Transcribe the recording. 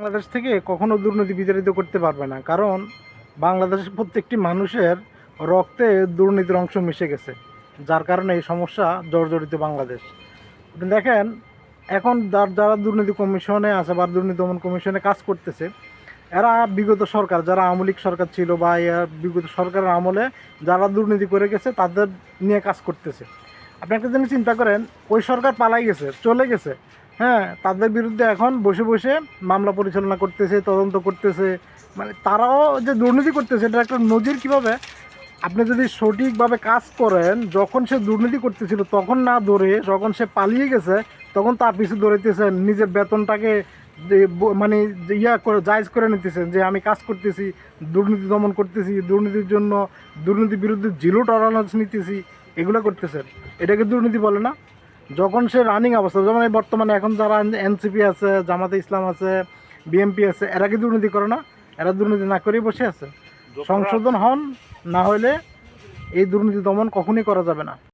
বাংলাদেশ থেকে কখনো দুর্নীতি বিতাড়িত করতে পারবে না। কারণ বাংলাদেশের প্রত্যেকটি মানুষের রক্তে দুর্নীতির অংশ মিশে গেছে, যার কারণে এই সমস্যা জর্জরিত বাংলাদেশ। দেখেন, এখন যার দুর্নীতি কমিশনে আছে বা দুর্নীতি দমন কমিশনে কাজ করতেছে, এরা বিগত সরকার, যারা আওয়ামী লীগ সরকার ছিল বা বিগত সরকারের আমলে যারা দুর্নীতি করে গেছে, তাদের নিয়ে কাজ করতেছে। আপনি একটা জিনিস চিন্তা করেন, ওই সরকার পালাই গেছে, চলে গেছে হ্যাঁ তাদের বিরুদ্ধে এখন বসে বসে মামলা পরিচালনা করতেছে, তদন্ত করতেছে। মানে তারাও যে দুর্নীতি করতেছে, এটা একটা নজির কীভাবে? আপনি যদি সঠিকভাবে কাজ করেন, যখন সে দুর্নীতি করতেছিল, তখন না ধরে, যখন সে পালিয়ে গেছে, তখন তার পিছু ধরেতেছেন, নিজের বেতনটাকে মানে ইয়া করে, জায়জ করে নিতেছেন যে, আমি কাজ করতেছি, দুর্নীতি দমন করতেছি, দুর্নীতির জন্য, দুর্নীতির বিরুদ্ধে জিরো টলারেন্স নিতেছি। এগুলো করতেছেন। এটাকে দুর্নীতি বলে না? যখন সে রানিং অবস্থা যেমন এই বর্তমানে এখন যারা এনসিপি আছে জামাতে ইসলাম আছে বিএমপি আছে এরা কি দুর্নীতি করে না? এরা দুর্নীতি না করেই বসে আছে। সংশোধন হন না হলে এই দুর্নীতি দমন কখনই করা যাবে না।